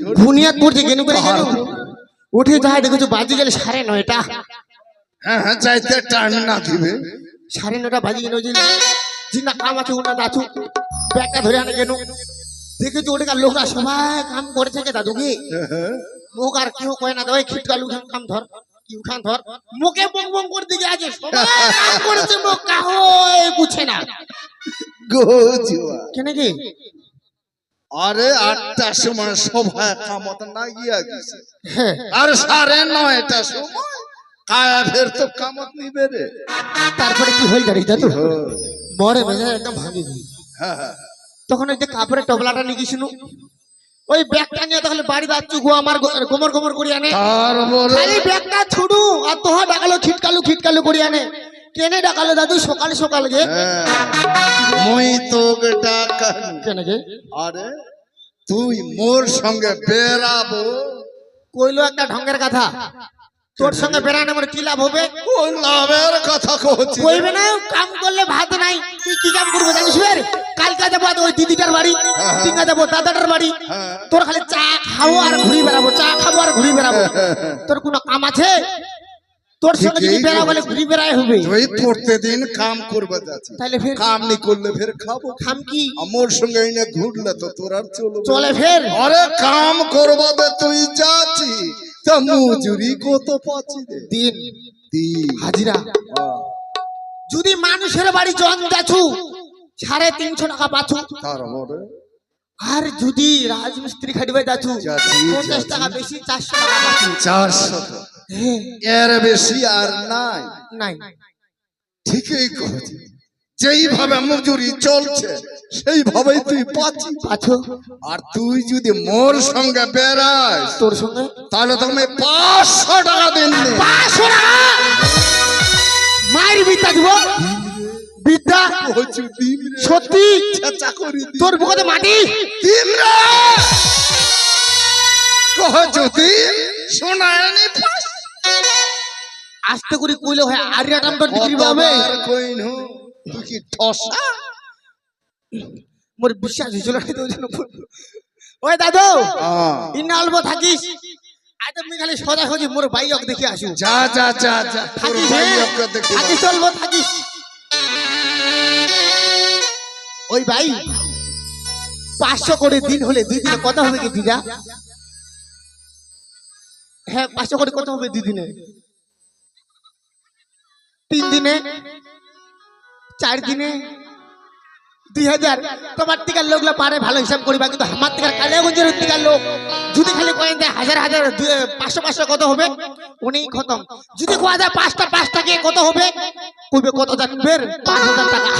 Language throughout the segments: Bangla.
বুনিয়াদ পড়ছে কেন করে কেন উঠে যাই দেখেছ বাজি গেলে সাড়ে নয়টা। হ্যাঁ হ্যাঁ যাইতে টাইম না দিবে। সাড়ে নয়টা বাজি গেল যে জিনা কাম আছে ওনা দাচু ব্যাগটা ধরে আনে কেন দেখেছ ওটাকার লোকরা সবাই কাম করে থাকে দাদুকে। মুখ আর কেউ কয় না ওই খিটকালু খান কাম ধর কিউ খান ধর। মুখে বং বং করে দিকে আছে সবাই কাম করেছে মুখ না। গোজুয়া কেন কি? আরে আটটার সময় সভায় কামত না গিয়া গেছে। হ্যাঁ আর সাড়ে নয়টা সময় কায়া ফের তো কামত নিবে রে। তারপরে কি হয়ে যাবে দাদু মরে ভেজা একদম ভাঙি হ্যাঁ, হ্যাঁ। তখন ওই যে কাপড়ের টবলাটা নিয়ে গেছিল। ওই ব্যাগটা নিয়ে তাহলে বাড়ি যাচ্ছু গো আমার গোমর গোমর করি আনে। তারপরে খালি ব্যাগটা ছুড়ু আর তোহা ডাকালো খিটকালু খিটকালু করি আনে। কেনে ডাকালো দাদু? সকাল সকাল গে। হ্যাঁ, মুই তো ডাকা কেনে গে? আরে তুই মোর সঙ্গে বেরাবো কইলো একটা ঢঙ্গের কথা। তোর সঙ্গে বেড়ানো আমার কি লাভ হবে? ওই লাভের কথা কহছি কইবে না কাম করলে ভাত নাই। তুই কি কাম করব জানিস বের কালকে যাব ওই দিদিটার বাড়ি টিঙ্গা যাব দাদাটার বাড়ি। হ্যাঁ। তোর খালি চা খাব আর ঘুরি বেড়াবো চা খাব আর ঘুরি বেড়াবো। তোর কোনো কাম আছে? তোর সঙ্গে যদি বেড়া বলে ঘুরি বেড়াই হবে। তুই কাম করবে যাচ্ছি। তাহলে ফের কাম নি করলে ফের খাব। খাম কি? আমার সঙ্গে এনে ঘুরলে তো তোর আর চলবে চলে ফের? আরে কাম করবাবে তুই যাচ্ছি। তা মজুরি কত পাচ্ছি দিন। দিন। হাজিরা। যদি মানুষের বাড়ি জন যাচ্ছু সাড়ে তিনশো টাকা পাচ্ছু। তারপরে আর যদি রাজমিস্ত্রি খাটিবে যাচ্ছু পঞ্চাশ টাকা বেশি চারশো টাকা পাচ্ছু। চারশো এর বেশি আর নাই। নাই। ঠিকই কহছি যেইভাবে মজুরি চলছে সেইভাবেই তুই পাচ্ছি পাচ্ছো। আর তুই যদি মোর সঙ্গে বেড়াস তোর সঙ্গে? তাহলে তুমি পাঁচশো টাকা দিন নে। পাঁচশো টাকা? মায়ের বিদ্যা দিব? বিদ্যা? সত্যি? চেঁচা করি তোর বুকতে মাটি? দিন রে। কহছি দিন, শোনায়নি পাঁচশো। আস্তে করে কইলে হয় আরিয়া টাম তোর বিক্রি পাবে? কইনু, তুই কি ঠসা? মোর বিশ্বাস হয়েছিল না তো জন্য ওই দাদু আহ, ইন্না অল্প থাকিস। আজ তুমি খালি সদা হজি মোর বাইক দেখে আসু। যা যা যা যা তোর থাকিস হ্যাঁ? দেখি। থাকিস অল্প থাকিস। ওই ভাই পাঁচশো করে দিন হলে দুই দিনে কত হবে কি দিদা হ্যাঁ পাঁচশো করে কত হবে দুই দিনে? তিন দিনে, চার দিনে, দুই হাজার। তোমার টিকার লোকগুলো পারে, ভালো হিসাব করিবা। কিন্তু আমার টিকার কালিয়াগঞ্জের টিকার লোক যদি খালি কয়েন দেয়, হাজার হাজার পাঁচশো পাঁচশো কত হবে? উনি খতম। যদি কোয়া যায় পাঁচটা পাঁচটা কে কত হবে? কইবে কত জানবেন পাঁচ হাজার টাকা।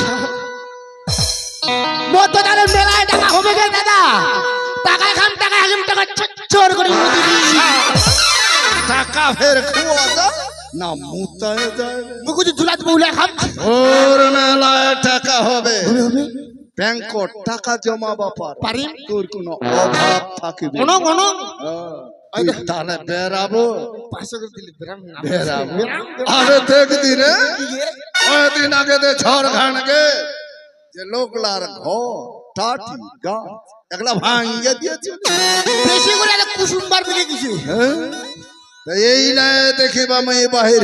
মতদারের মেলায় টাকা হবে কে দাদা। টাকা খাম টাকা খাম টাকা চোর করে টাকা ফের যায় না মুতায় যায়। রে। মুখুজি ঝুলাত বউলে খাম ওর মেলায় টাকা হবে। হবে টাকা জমা বাপার। পারি? তোর কোনো অভাব থাকবে কোনো কোনো তাহলে বেরাবো বেরাবো। আরে দেখবি রে। কয়েকদিন আগে দে ঝড় ঘানগে যে লোকলার ঘর টাটি গাছ এগুলা ভাঙ্গে দিয়েছে। বেশি করে কুসুমবার দিকে কিছু হ্যাঁ? এই নাই দেখিবা আমি বাহির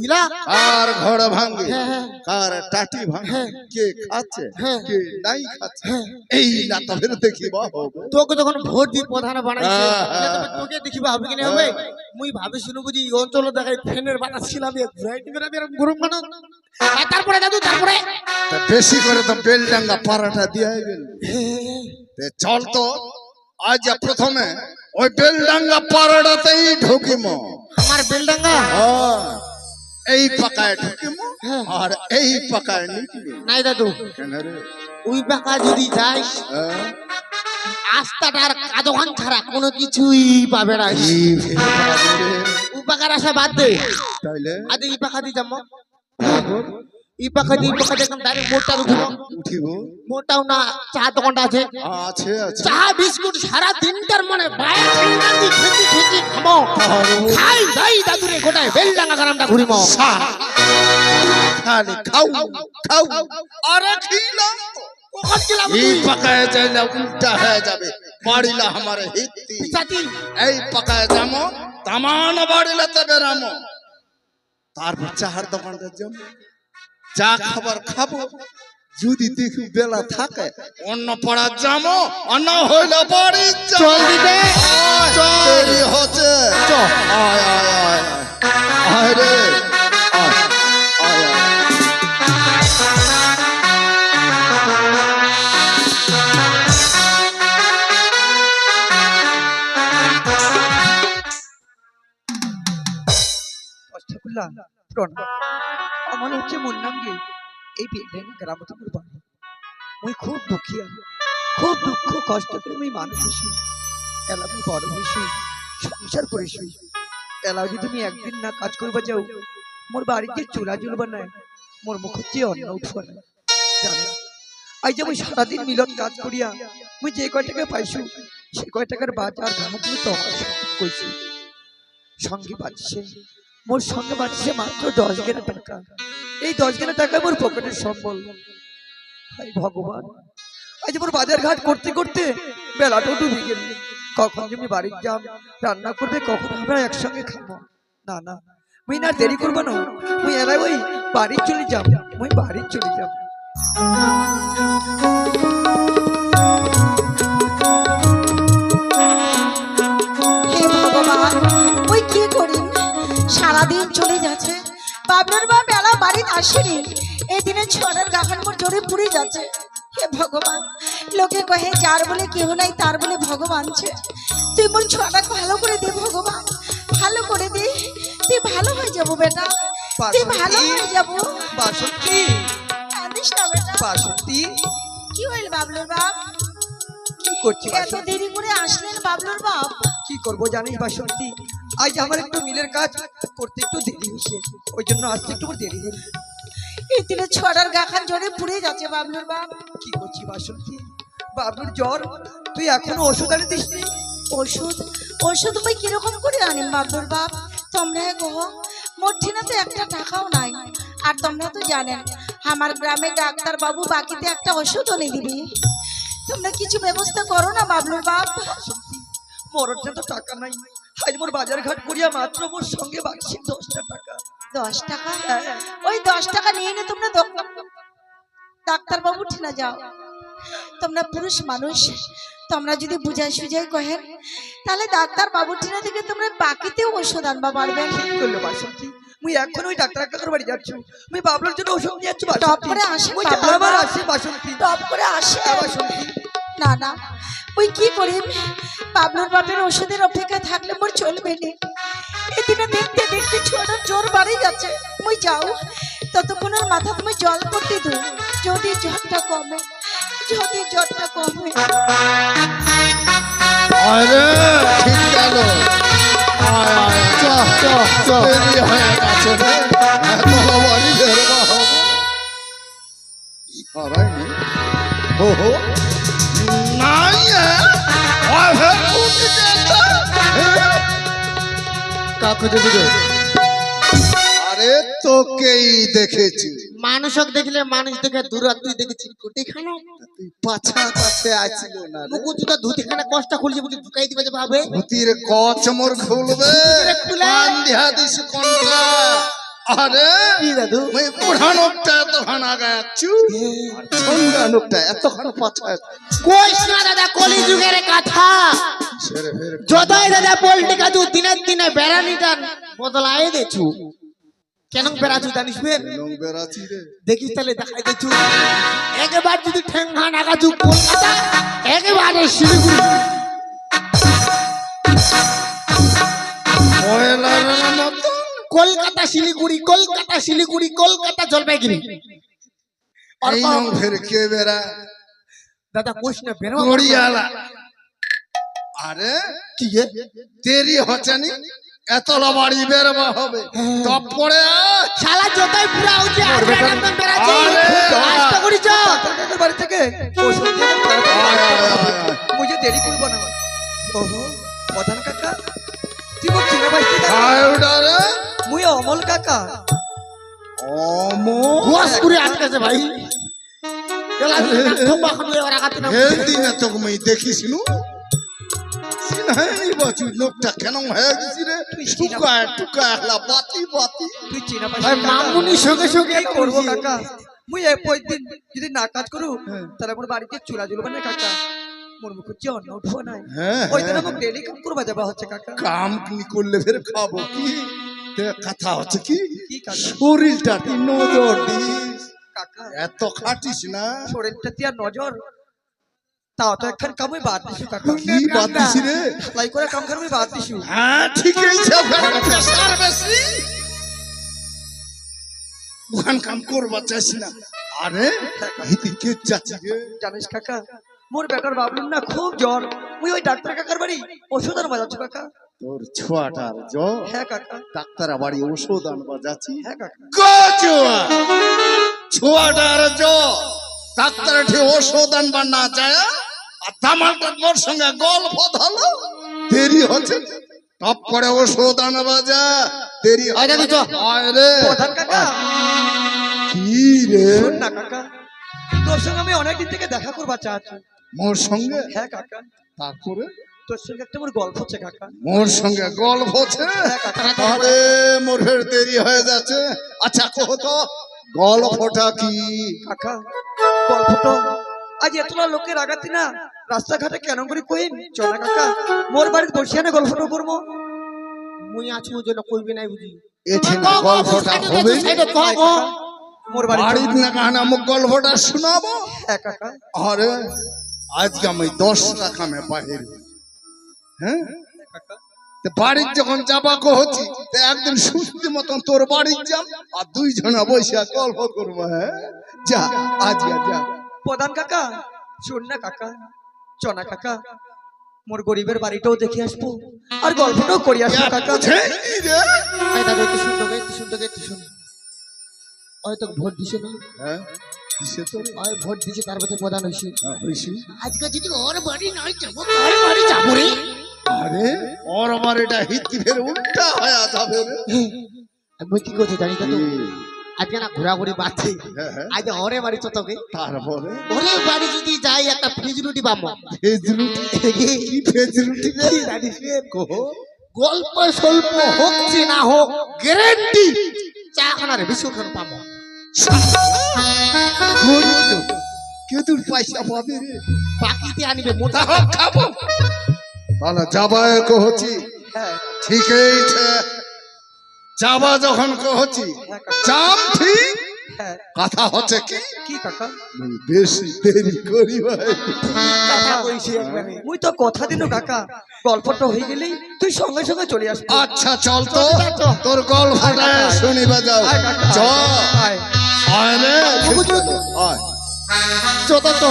দিলা কার ঘর ভাঙ্গে হ্যাঁ, হ্যাঁ। কার টাটি ভাঙ্গে হ্যাঁ। কে খাচ্ছে? হ্যাঁ। কে নাই খাচ্ছে? হ্যাঁ। এই না তবে দেখিবা হবে। তোকে যখন ভোট দিয়ে প্রধান বানাইছে হ্যাঁ, হ্যাঁ। তবে তোকে দেখিবা হবে কিনা হবে? মুই ভাবি শুনু বুঝি এই অঞ্চল দেখাই ফ্যানের বাতাস ছিলাম ভ্যারাইটি করে এরকম গরম বানা তারপরে দাদু তারপরে? বেশি করে তো বেলডাঙ্গা পাড়াটা দিয়ে চল তো আজ প্রথমে ওই বেলডাঙ্গা পাড়াটাতেই ঢুকিম। আমার বেলডাঙ্গা? হ্যাঁ, এই পাকায় ঢুকিম হ্যাঁ। আর এই পাকায় নিকলি। নাই দাদু কেন রে? ওই বাঁকা যদি যাইস হ্যাঁ? আস্তাটার কাদোহান ছাড়া কোনো কিছুই পাবে না। এই ভেড়া রে। ওই পাকার আশা বাদ দে। তাইলে? পাকা দিয়ে যাব। এই পাকা দিয়ে এই পাকা দিয়ে একদম ডাইরেক্ট মোটটা উঠিব উঠিব মোটাও না চা দোকানটা আছে। আছে আছে। চা বিস্কুট সারা দিনটার মানে বাইরে ঠান্ডা দিয়ে খেতে খেতে খাব খাই দাই দাদুরে গোটায় বেলডাঙ্গা গ্রামটা ঘুরিব খালি খাও খাও। আরে খিলাম তো। কখন গেলাম এই পাকায় যাইলে উল্টা হয়ে যাবে। বাড়িলা আমার হিত্তি। এই পাকায় যাব তামান বাড়িলে তবে রামো তারপর চাহার দোকানটা যাব চা খাবার খাব যদি দেখি বেলা থাকে অন্য পড়া যাব অন্য হইলে বাড়ি। চল দিবে চল। হচ্ছে। আয় আয় আয় আয়। রে প্রণাম আমার হচ্ছে এই বিল্ডিং গ্রাম বাড়ি খুব দুঃখিয়া খুব দুঃখ, কষ্ট করে মানুষ বড় সংসার করেছি। তুমি একদিন না কাজ করবা যাও, মোর বাড়িতে চুলা জ্বলবা না, মোর মুখ হচ্ছে অন্ন উঠবা জানে আজ যে মুই সারাদিন মিলন কাজ করিয়া, মুই যে কয় টাকা পাইছু, সে কয় টাকার বাজার মুই তো কইছি। সঙ্গে বাজছে মোর সঙ্গে বাজছে মাত্র দশ গেলে টাকা। এই দশ গেলে টাকা মোর পকেটের সম্বল। হাই ভগবান। আজ মোর বাজার ঘাট করতে করতে বেলাটাও ডুবে গেল। কখন আমি বাড়ির যাম, রান্না করবে, কখন আমরা একসঙ্গে খাব? না না মুই না দেরি করব না। মুই এলাই ওই বাড়ি চলে যাব মুই বাড়ি চলে যাব সারাদিন চলে যাচ্ছে। বাবলার বা বেলা বাড়িতে আসেনি। এই দিনে ছড়ার মোর জোরে পুড়ে যাচ্ছে। হে ভগবান লোকে কহে যার বলে কেউ নাই তার বলে ভগবান ছে তুই মোর ছড়া ভালো করে দে ভগবান ভালো করে দে। তুই ভালো হয়ে যাব বেটা তুই ভালো হয়ে যাব। বাসন্তী কাঁদিস না বেটা। বাসন্তী। কি হইল বাবলুর বাপ কি করছি এত দেরি করে আসলেন বাবলুর বাপ কি করব জানিস বাসন্তী? আজ আমার একটু মিলের কাজ করতে একটু দেরি হয়েছে। ওই জন্য আসতে একটু দেরি হলো। এই দিনে ছড়ার গাখান জোরে পুড়ে যাচ্ছে বাবলুর বাপ। কি করছি বাসন্তী? বাবুর জ্বর তুই এখনও ওষুধ আনে দিসনি ওষুধ? ওষুধ মই কীরকম করে আনিম বাবলুর বাপ? তোমরা গো মোর ঠিনা তো একটা টাকাও নাই। আর তোমরা তো জানেন আমার গ্রামে ডাক্তার বাবু বাকিতে একটা ওষুধও নিয়ে দিবি। তোমরা কিছু ব্যবস্থা করো না বাবলুর বাপ। মরণটা তো টাকা নাই। আজ মোর বাজার ঘাট করিয়া মাত্র মোর সঙ্গে বাকি দশটা টাকা। দশ টাকা? হ্যাঁ, ওই দশ টাকা নিয়ে নে তোমরা ডাক্তার বাবু ঠিনা যাও। তোমরা পুরুষ মানুষ তোমরা যদি বুঝাই সুঝাই কহেন তাহলে ডাক্তার বাবু ঠিনা থেকে তোমরা বাকিতেও ওষুধ আনবা পারবেন ঠিক করল বাসন্তী? মুই এখন ওই ডাক্তার কাকার বাড়ি যাচ্ছি। মুই বাবলার জন্য ওষুধ নিয়ে যাচ্ছি টপ করে আসেন মুই আবার আসি বাসন্তী। টপ করে আসে হ্যাঁ, বাসন্তী। না না। ওই কি করি বাবলুর বাপের ওষুধের অপেক্ষা থাকলে মোর চলবে না। এদিনে দেখতে দেখতে ছোট জোর বাড়ি যাচ্ছে মুই যাও, ততক্ষণের মাথা তুমি জল পড়তে দু। যদি জ্বরটা কমে, যদি জ্বরটা কমে। আরে ঠিক গেল। আয় নাই কাকু খুঁজে দিবে আরে তোকেই দেখেছি। মানুষক দেখলে মানুষ দেখে দূরাত্রি দেখেছি কোটি খানা তুই পাছা কাছে আইছিল না রে। মুকু তুই ধুতি খানে কষ্ট খুলছে বুঝি ঢুকাই দিবে যে ভাবে। ধুতির কচ মোর খুলবে খুলে। দিস কোনটা আরে কি দাদু মই বুড়ানোকটা এতক্ষণ আগে আছু সন্ধ্যানোকটা এতক্ষণ পাছায় কইস না দাদা কলি যুগের কথা দাদা পোল্টি কাজু দিনের দিনে বেড়ানিটা বদলায় দেছু। কেন বেড়াছু জানিস বেড়াচ্ছি রে? দেখিস তাহলে দেখাই দেছু। একবার যদি ঠেঙ্গা নাগাজু কলকাতা একেবারে শিলিগুড়ি। ময়লার মতো কলকাতা শিলিগুড়ি কলকাতা শিলিগুড়ি কলকাতা জলপাইগুড়ি। এই লং ফের কে বেড়া? দাদা কোশ না। বেরো গড়িয়ালা আরে কি হে? দেরি হচ্ছে নি? বেরবা হবে। তপ পড়ে শালা যতই পুরা হচ্ছে আর বেড়াতাম বেড়াচ্ছি। আরে, কষ্ট করিস কাকার বাড়ি থেকে ওষুধ নিয়ে এলাম, তাড়াতাড়ি আয়, আয়, আসতে হবে। আয়, আয়। মুই যে দেরি করব না। ওহো প্রধান কাকা। তুই মোক চিনে পাইছি আয় ওটা রে। মুই অমল কাকা। গোয়াস করে আটকেছে ভাই হেলদি না তোকে মই দেখিস নু। বাচু লোকটা কেন হয়ে গেছি রে টুকা টুকা হলা বাতি বাতি। তুই চিনা ভাই মামুনি সঙ্গে সঙ্গে কি করব কাকা? মুই এই দিন যদি না কাজ করু তাহলে মোর বাড়িতে চুলা জ্বলবে না কাকা। মোর মুখ হচ্ছে অন্ন উঠবো না। হ্যাঁ ওই দিন আমাকে ডেলি কাম করবা যাবা হচ্ছে কাকা। কাম কি করলে ফের খাব কি? কথা হচ্ছে কি? শরীরটা নজর দিস কাকা। এত খাটিস না। শরীরটা নজর। তাও তো একখান বাদ দিছু কাকা। কি বাদ রে? লাই করে কাম বাদ দিছু। হ্যাঁ ঠিকই আছে প্রেসার বেশি। ওখান কাম করবা চাইছি না। আরে রে। জানিস কাকা মোর বেটার বাবলুর না খুব জ্বর। মুই ওই ডাক্তার কাকার বাড়ি ওষুধ আনবা যাচ্ছ কাকা। তোর ছোয়াটার জ্বর হ্যাঁ কাকা। ডাক্তার বাড়ি ওষুধ আনবা যাচ্ছি। হ্যাঁ কাকা। গজুয়া ছোয়াটার জ্বর ডাক্তার ঠিক ওষুধ আনবা না যায়। আর দামালটা মোর সঙ্গে গল্প ধলো দেরি হচ্ছে। টপ করে ওষুধ আনবা যা। দেরি। আয় রে। কি রে? না কাকা। তোর সঙ্গে আমি অনেকদিন থেকে দেখা করবা চাচ্ছি। মোর সঙ্গে? হ্যাঁ কাকা। তারপরে তোর সঙ্গে একটা মোর গল্প হচ্ছে কাকা। মোর সঙ্গে গল্প হচ্ছে? হ্যাঁ আরে মোর ফের দেরি হয়ে যাচ্ছে। আচ্ছা কহ তো গল্পটা কি? কাকা গল্পটা আজ এতলা লোকের আগাতি না রাস্তাঘাটে কেন করে কইম চল কাকা মোর বাড়িতে বসিয়া না গল্পটা করব। মুই আছি ওই জন্য কইবি নাই বুঝি। এছে না গল্পটা হবে? মোর বাড়িতে বাড়ির না কাহানা মুখ গল্পটা শোনাবো? হ্যাঁ কাকা। আরে আজকে আমি দশ টাকা মে বাহির হ্যাঁ? কাকা বাড়ির যখন যাবা তো একদিন সুস্থি মতন তোর বাড়ির যাম আর দুই জনা বসে গল্প করব হ্যাঁ? যা আজ যা প্রধান কাকা শোন না কাকা চনা কাকা মোর গরিবের বাড়িটাও দেখে আসব আর গল্পটাও করি আসব কাকা। বুঝেনি রে? আয় দাদু একটু শুনতো একটু শুনতো একটু শুন। হয়তো ভোট দিছে না। হ্যাঁ? হয় ভোট দিছে তার মধ্যে প্রধান হইছে। হ্যাঁ, হইছি। আজকে যদি ওর বাড়ি নয় যাব কার বাড়ি যাব রে? আরে ওর আমার এটা হিতি ফের উল্টা হয়ে যাবে রে। আমি কি করছি জানি তো? কি? আজকে না ঘোরাঘুরি বাড়ছে। হ্যাঁ। আজ ওরে বাড়ি তো তোকে তারপরে? ওরে বাড়ি যদি যাই একটা ফ্রিজ রুটি পাবো। ভেজ রুটি? কি ভেজ রুটি রে? জানিস রে? কহ গল্প স্বল্প হচ্ছে না হোক গ্যারেন্টি চা খানার বিস্কুট খান পাবো। গরিব তো। কে তোর পয়সা পাবে বাকিতে আনিবে মোটা তাহলে খাব। তাহলে যাবায় কহছি হ্যাঁ ঠিকই যাবা যখন কহছি চাম ঠিক? কথা হচ্ছে কি? কি কাকা মুই বেশি দেরি করি ভাই। কথা কইছি একবারে। মুই তো কথা দিল কাকা। গল্পটা হয়ে গেলেই তুই সঙ্গে সঙ্গে চলে আসবি। আচ্ছা চল তো। তোর গল্পটা শুনিবা যাও। আয় কাকা, চ আয়। রে। আয়। চত তো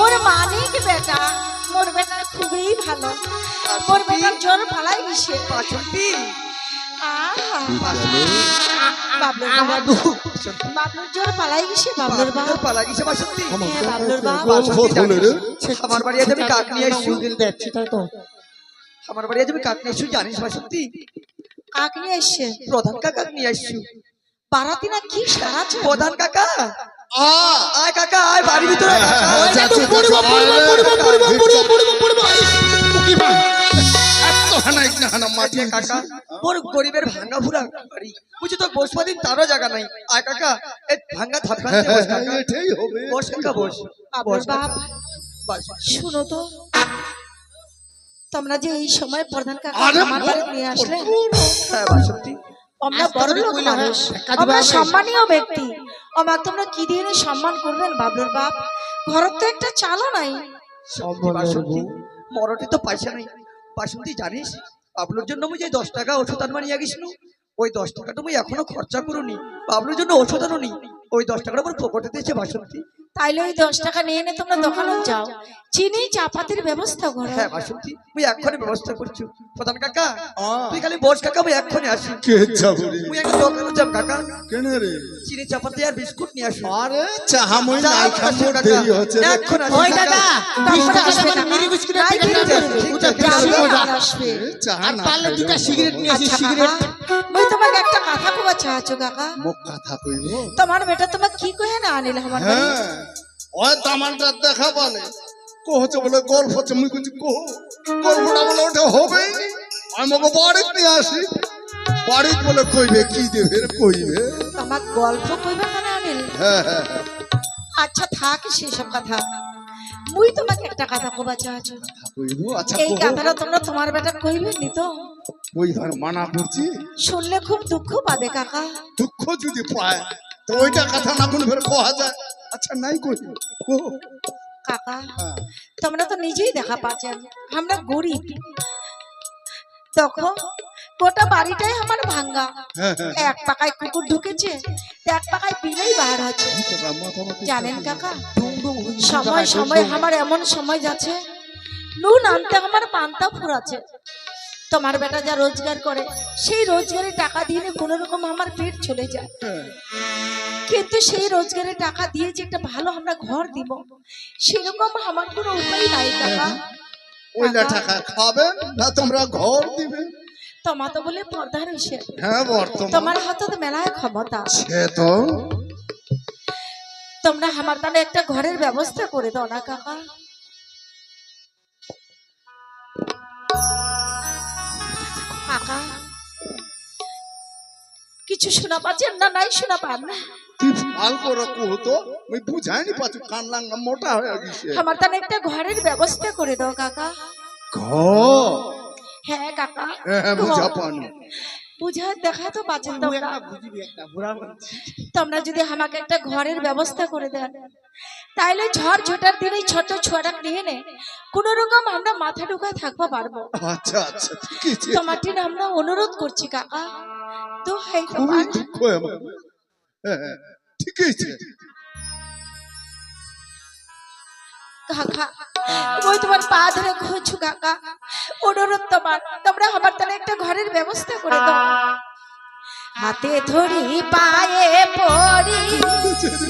মোর মানিক বেটা মোর বেটা খুবই ভালো। মোর বেটার জোর বাবলুর দু- বাবলুর জোর পালাই গেছে বাবলুর বাপ পালা গেছে বাসন্তী হ্যাঁ বাবলুর বাপ গল্প হলো রে। আমার বাড়ি আজ আমি কাক নিয়ে আসছি দেখছি তাই তো। আমার বাড়ি আজ আমি কাক নিয়ে আসছি জানিস বাসন্তী কাক নিয়ে এসছে প্রধান কাকা নিয়ে আসছি বারাতি না কি সারা প্রধান কাকা? আয় কাকা আয় বাড়ির ভিতরে। হ্যাঁ, পড়ব, মা। গরিবের ভাঙা ভুরা বাড়ি বুঝি তো বসবা দিন তারও জায়গা নাই আয় কাকা এই ভাঙা ধাপখানে বস কাকা বস বস বাবলুর বস কাকা। বাপ শুনো তো তোমরা যে এই সময় প্রধান কাকা আমার বাড়ি নিয়ে আসলে হ্যাঁ বাসন্তী আমরা বড় লোক মানুষ। আমরা সম্মানীয় ব্যক্তি। আমার তোমরা কি দিয়ে সম্মান করবেন বাবলুর বাপ? ঘরের তো একটা চালও নাই। মরটে তো পয়সা নাই। বাসন্তী জানিস বাবলুর জন্য মুই যে দশ টাকা ওষুধ আনবা নিয়ে গেছিল ওই দশ টাকাটা মুই এখনও খরচা করুনি। বাবলুর জন্য ওষুধ আনুনি। ওই দশ টাকাটা আমার পকেটে দিয়েছে বাসন্তী। তাইলে ওই দশ টাকা নিয়ে এনে তোমরা দোকানে যাও। চিনি চাপাতির ব্যবস্থা করো। হ্যাঁ বাসন্তী মুই এক্ষুনি ব্যবস্থা করছি। প্রধান কাকা তুই খালি বস কাকা মুই এক্ষুনি আসি। কে যাব রে মুই একটা দোকানে যাব কাকা। কেন রে? চিনি চাপাতি আর বিস্কুট নিয়ে আসো। আরে চাহা মই চা নাই খাব দেরি হচ্ছে। এক্ষুনি আসি ওই দাদা বিশ তারপরে টাকা আসবে তাই। ওটা দেবো যাবে যা। আর আসবে এ, চাহা আর না পারলে খাইলে দুটা সিগারেট নিয়ে আসি আচ্ছা সিগারেট মুই তোমাকে একটা কথা কব চাচ্ছ কাকা। মুখ কথা কইব? তোমার বেটা তোমাকে কি কহে না আনিল আমার বাড়ি? হ্যাঁ তামানটা দেখা বলে। কোহছে বলে গল্প হচ্ছে মুই কিছু কোহ। গল্পটা বলে ওটা হবেই আমি ওকে বাড়িতে নিয়ে আসি। বাড়িতে বলে কইবে কি দেবে কইবে? তোমার গল্প কইবে কেন আনিল? হ্যাঁ হ্যাঁ হ্যাঁ। আচ্ছা থাক সেসব কথা। মুই তোমাকে একটা কথা কবা চাচ্ছ। কইব আচ্ছা এই কথাটা তোমরা তোমার বেটা কইবে নি তো? কইবার মানা করছি। শুনলে খুব দুঃখ পাবে কাকা। দুঃখ যদি পায় তো ওইটা কথা না কোন ফের কোয়া যায়? আচ্ছা নাই কই কাকা হ্যাঁ। তোমরা তো নিজেই দেখা পাচ্ছেন আমরা গরিব। দেখো গোটা বাড়িটাই আমার ভাঙ্গা। হ্যাঁ হ্যাঁ। এক পাকায় কুকুর ঢুকেছে এক পাকায় বিলেই বার আছে। জানেন কাকা সময় সময় আমার এমন সময় যাচ্ছে। নুন আনতে আমার পান্তা ফুরাচ্ছে। তোমার বেটা যা রোজগার করে সেই রোজগারে টাকা দিয়ে কোনো রকম আমার পেট চলে যায়। হ্যাঁ। কিন্তু সেই রোজগারে টাকা দিয়ে যে একটা ভালো আমরা ঘর দিব সেরকম আমার কোনো উপায় নাই কাকা। ওইটা টাকা খাবেন না তোমরা ঘর দিবে। তোমার তো বলে হ্যাঁ বর্তমান তোমার হাতে তো মেলায় ক্ষমতা সে তো। তোমরা আমার তাহলে একটা ঘরের ব্যবস্থা করে দাও না কাকা? কাকা কিছু শোনা পাচ্ছেন না? নাই শোনা পান? আমি বুঝাইনি পাচ্ছি মোটা হয়ে গেছে। আমার তাহলে একটা ঘরের ব্যবস্থা করে দাও কাকা। ঘর? হ্যাঁ কাকা। হ্যাঁ হ্যাঁ বুঝা। পানি বুঝা দেখা তো পাচ্ছেন তোমরা। তোমরা যদি আমাকে একটা ঘরের ব্যবস্থা করে দেন তাইলে ঝড় ঝোটার দিনে ছোট ছোয়াটা নিয়ে নে। কোন রকম আমরা মাথা ঢুকায় থাকব পারব। আচ্ছা আচ্ছা তোমার টিনে আমরা অনুরোধ করছি কাকা। তো হাই তোমার ঠিক আছে। কাকা ওই তোমার পা ধরে ঘুরছু কাকা। অনুরোধ তোমার তোমরা আমার তাহলে একটা ঘরের ব্যবস্থা করে দাও। হাতে ধরি পায়ে পড়ি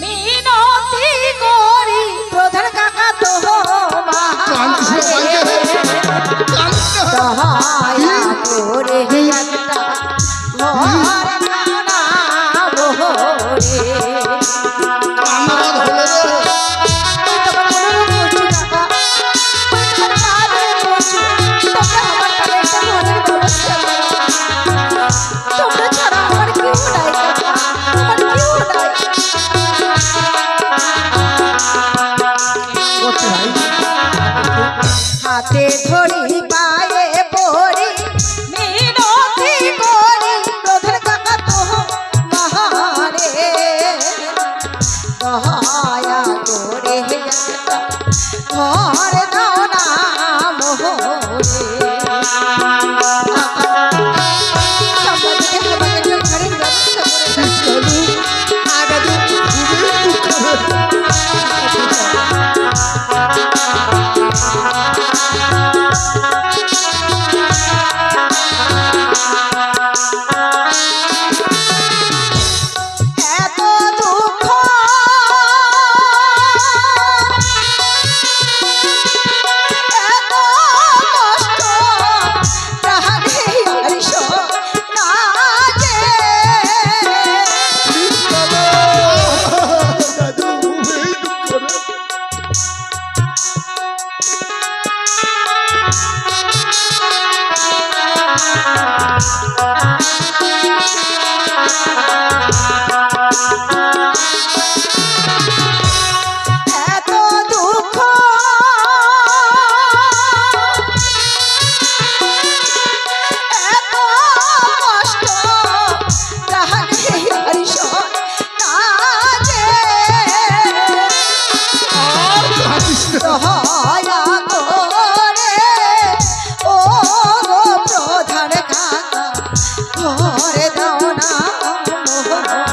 মিনতি করি প্রধান কাকা তো। দয়া করে একটা ঘর হাতে ধরি।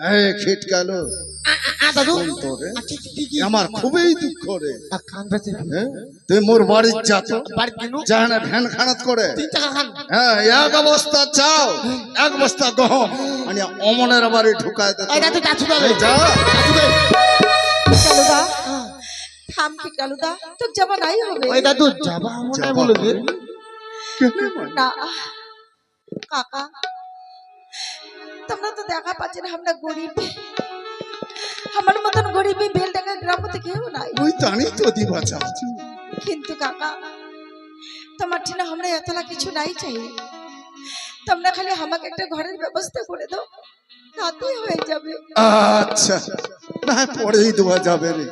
রে। এই খিট গেল আ, দাদু তোরে আচ্ছা, কি আমার খুবই দুঃখ রে। আ, কান বেঁচে হ্যাঁ? তুই মোর বাড়ির যা তো যা না ভ্যান খানাত করে। তিন টাকা খান। হ্যাঁ এক বস্তা চাও এক বস্তা মানে অমনের বাড়ি ঢুকায় যা। থাম কি কালুদা তোর যাবা নাই হবে। ওই দাদু যাবা বলে মানে? না কাকা তোমরা তো দেখা পাচ্ছেন আমরা গরিব। আমার মতন গরিবই বেলডাঙ্গা গ্রাম থেকে কেউ নাই। ওই জানি তো দিবা কিন্তু কাকা তোমার ঠিনা আমরা এতলা কিছু নাই চাই। তোমরা খালি আমাকে একটা ঘরের ব্যবস্থা করে দাও রাতেই হয়ে যাবে। আচ্ছা না পরেই দেওয়া যাবে রে।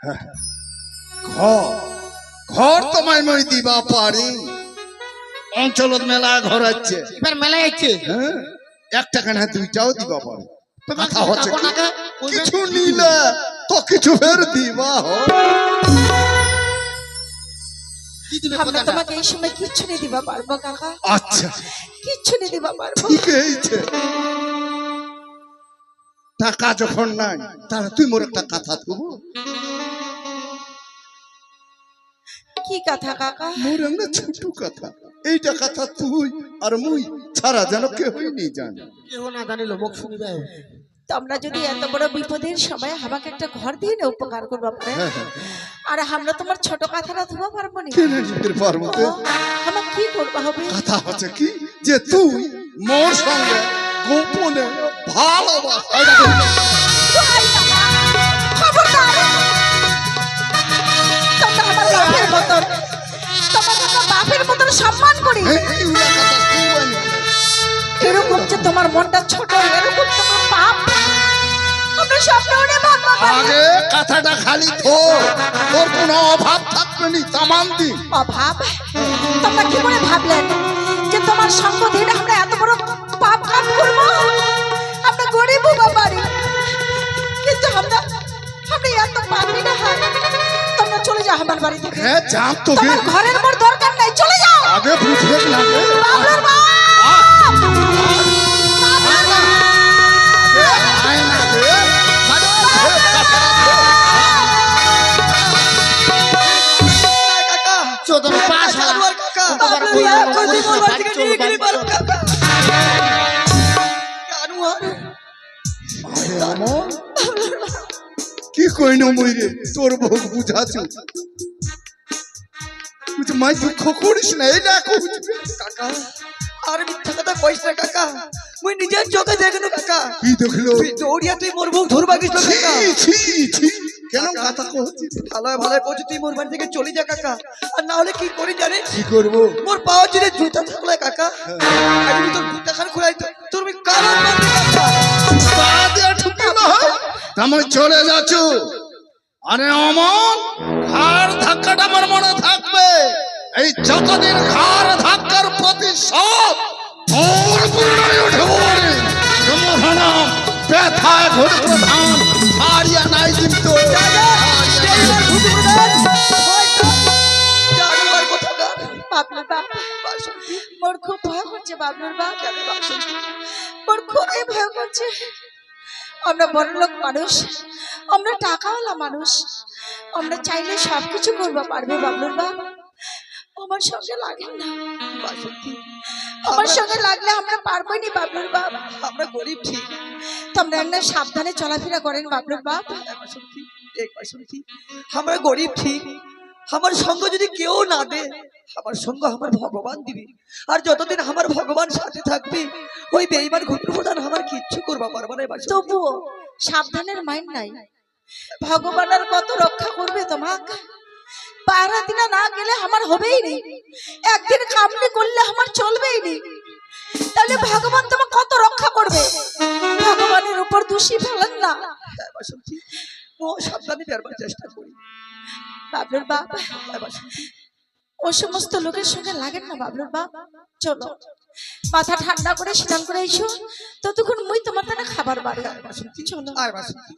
হ্যাঁ। ঘর ঘর তোমায় মই দিবা পারি। অঞ্চলত মেলা ঘর আছে। এবার মেলা যাচ্ছে হ্যাঁ? একটা কেনা দুইটাও দিবা পারি। কথা হচ্ছে? না কিছু নিলে তো কিছু ফের দিবা হো। আমরা তোমাকে এই সময় কিচ্ছু নিয়ে দিবা পারব কাকা। আচ্ছা। কিচ্ছু নিয়ে দিবা পারব। ঠিক হয়েছে টাকা যখন নাই তাহলে তুই মোর একটা কথা থুবো কি কথা কাকা? মোর একটা ছোট কথা। এইটা কথা তুই আর মুই ছাড়া যেন কেউই নেই জানে। কেউ না জানিল মুখ শুনিবে। তোমরা যদি এত বড় বিপদের সময় আমাকে একটা ঘর দিয়ে না উপকার করবা হ্যাঁ, হ্যাঁ। আর আমরা তোমার ছোট কথাটা ধোবা পারব না? পারব তো? আমার কি করবা হবে? কথা হচ্ছে কি? যে তুই মোর সঙ্গে গোপনে ভালোবাসা। সম্মান করি। এরকম যে তোমার মনটা ছোট এরকম তোমার পাপ। আগে কথাটা খালি তোর। কোনো অভাব থাকবে নি তামান দিন। অভাব? তোমরা কি করে ভাবলেন যে তোমার সঙ্গ দিন আমরা এত বড় পাপ কাজ করব? আমরা গরিব বাবারি। কিন্তু আমরা আমরা এত পাপি না হয়। যাও আমার বাড়ি থেকে হ্যাঁ জান তো তোমার ঘরের মোর দরকার নাই চলে যাও আগে বুঝবে না গে। বাবলুর বাপ! কাকা। কি কইন মুই রে? তোর ভোগ বুঝাছু তুই মাই দুঃখ করিস না এই দেখো কাকা আর মিথ্যা কথা কইস না কাকা। মুই নিজের চোখে দেখনু কাকা। কি দেখল? তুই দৌড়িয়া তুই মোর মুখ ধরবা ছি কাকা। ছি ছি। কেন কথা কহছিস ভালোয় ভালোয় কইছি তুই মোর বাড়ি থেকে চলে যা কাকা। আর না হলে কি করি জানিস? কি করব? মোর পাওয়া যদি জুতা থাকলে কাকা। আজ আমি তোর জুতা খান খুলাই তোর আমি কারণ মারবো আমি চলে যাচ্ছ। আরে অমন, ঘাড় ধাক্কাটা আমার মনে থাকবে। এই যতদিন ঘাড় ধাক্কার তোর বুড়ায় উঠে পড়ে জমহানাম ব্যথায় ঘুরে প্রধান, হারিয়া নাই কিন্তু। ঘুরে ঘুরে আর খুব ভয় করছে বাবলুর বাপ। মোর খুবই ভয় করছে। আমরা বড় লোক মানুষ আমরা টাকাওয়ালা মানুষ আমরা চাইলে সব কিছু করব পারবে বাবলুর বাপ? আমার সঙ্গে লাগে না বাসন্তী। আমার সঙ্গে লাগলে আমরা পারবোই নি বাবলুর বাপ। আমরা গরিব ঠিক। তোমরা একটা সাবধানে চলাফেরা করেন বাবলুর বাপ। শুনতি আমরা গরিব ঠিক। আমার সঙ্গ যদি কেউ না দে আমার সঙ্গ আমার ভগবান দিবে। আর যতদিন আমার ভগবান সাথে থাকবে ওই বেইমান ঘুটু প্রধান আমার কিচ্ছু করবা পারবা না তবুও সাবধানের মাইন্ড নাই। ভগবান আর কত রক্ষা করবে তোমাকে? পাহারা দিনা না গেলে আমার হবেই নেই একদিন কামনি করলে আমার চলবেই নেই তাহলে ভগবান তোমাকে কত রক্ষা করবে? ভগবানের উপর দোষী ফেলেন না। ও সাবধানে বেরবার চেষ্টা করি। বাবলুর বাপ ও সমস্ত লোকের সঙ্গে লাগেন না বাবলুর বাপ। চলো মাথা ঠান্ডা করে স্নান করে এসো। ততক্ষণ মুই তোমার তারা খাবার বাড়ি শুনতি চলো। আর এবার শুনতি